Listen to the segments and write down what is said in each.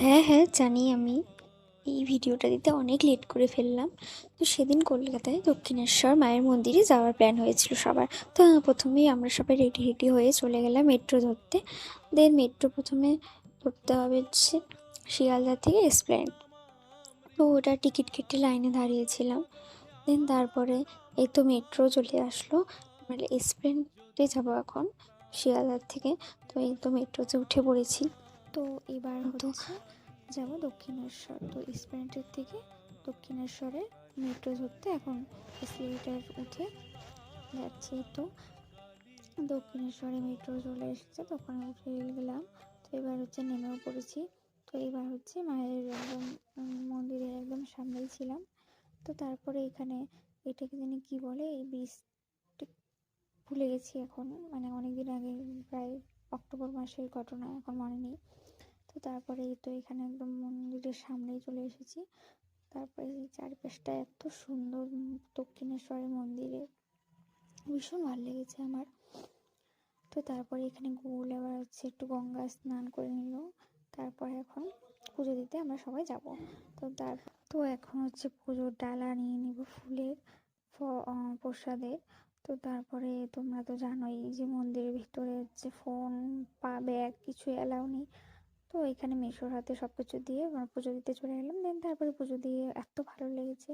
হ্যাঁ হ্যাঁ জানি আমি। এই ভিডিওটা দিতে অনেক লেট করে ফেললাম। তো সেদিন কলকাতায় দক্ষিণেশ্বর মায়ের মন্দিরে যাওয়ার প্ল্যান হয়েছিল সবার। তো প্রথমেই আমরা সবাই রেডি রেডি হয়ে চলে গেলাম মেট্রো ধরতে। দেন মেট্রো প্রথমে ধরতে হবে হচ্ছে শিয়ালদা থেকে এসপ্ল্যানেড তো ওটা টিকিট কেটে লাইনে দাঁড়িয়েছিলাম। দেন তারপরে এই তো মেট্রো চলে আসলো। মানে এসপ্ল্যানেডে যাব এখন শিয়ালদার থেকে। তো এই তো মেট্রোতে উঠে পড়েছি। তো এবার হচ্ছে যাব দক্ষিণেশ্বর। তো এসপ্ল্যানেডের থেকে দক্ষিণেশ্বরে মেট্রো ধরতে এখন এসিলেটার উঠে যাচ্ছি। তো দক্ষিণেশ্বরে মেট্রো চলে এসেছে তখন উঠে গেলাম। তো এবার হচ্ছে নেমেও পড়েছি। তো এবার হচ্ছে মায়ের একদম মন্দিরের একদম সামনেই ছিলাম। তো তারপরে এখানে এটাকে জানি কী বলে এই ব্রিজটি ভুলে গেছি এখন। মানে অনেক দিন আগে প্রায় অক্টোবর মাসের ঘটনা এখন মনে নেই। তারপরে এই তো এখানে একদম মন্দিরের সামনেই চলে এসেছি। তারপরে এই চারপাশটা এত সুন্দর দক্ষিণেশ্বরের মন্দিরে। ভীষণ ভালো লেগেছে আমার। তো তারপরে এখানে গুগল আবার হচ্ছে একটু গঙ্গা স্নান করে নিল। তারপরে এখন পুজো দিতে আমরা সবাই যাব। তো তার, তো এখন হচ্ছে পুজোর ডালা নিয়ে নিব ফুলের প্রসাদের। তো তারপরে তোমরা তো জানোই যে মন্দিরের ভিতরে হচ্ছে ফোন, পা, ব্যাগ কিছু অ্যালাউ নেই। তো এখানে মেশোর হাতে সব কিছু দিয়ে আমরা পুজো দিতে চলে গেলাম। দেন তারপরে পুজো দিয়ে এত ভালো লেগেছে।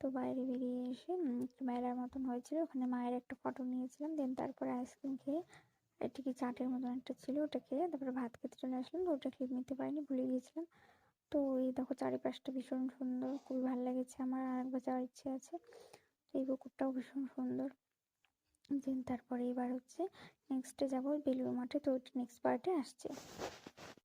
তো বাইরে বেরিয়ে এসে একটু মেলার মতন হয়েছিল। ওখানে মায়ের একটা ফটো নিয়েছিলাম। দেন তারপরে আইসক্রিম খেয়ে এটা কি চাটের মতন একটা ছিল ওটা খেয়ে তারপরে ভাত খেতে চলে আসলাম। তো ওটা ক্লিপ নিতে পারিনি, ভুলে গিয়েছিলাম। তো এই দেখো চারিপাশটা ভীষণ সুন্দর, খুবই ভালো লেগেছে আমার আরেকবার যাওয়ার ইচ্ছে আছে। এই পুকুরটাও ভীষণ সুন্দর। দেন তারপরে এবার হচ্ছে নেক্সটে যাব বেলুড় মাঠে। তো নেক্সট পার্টে আসছে।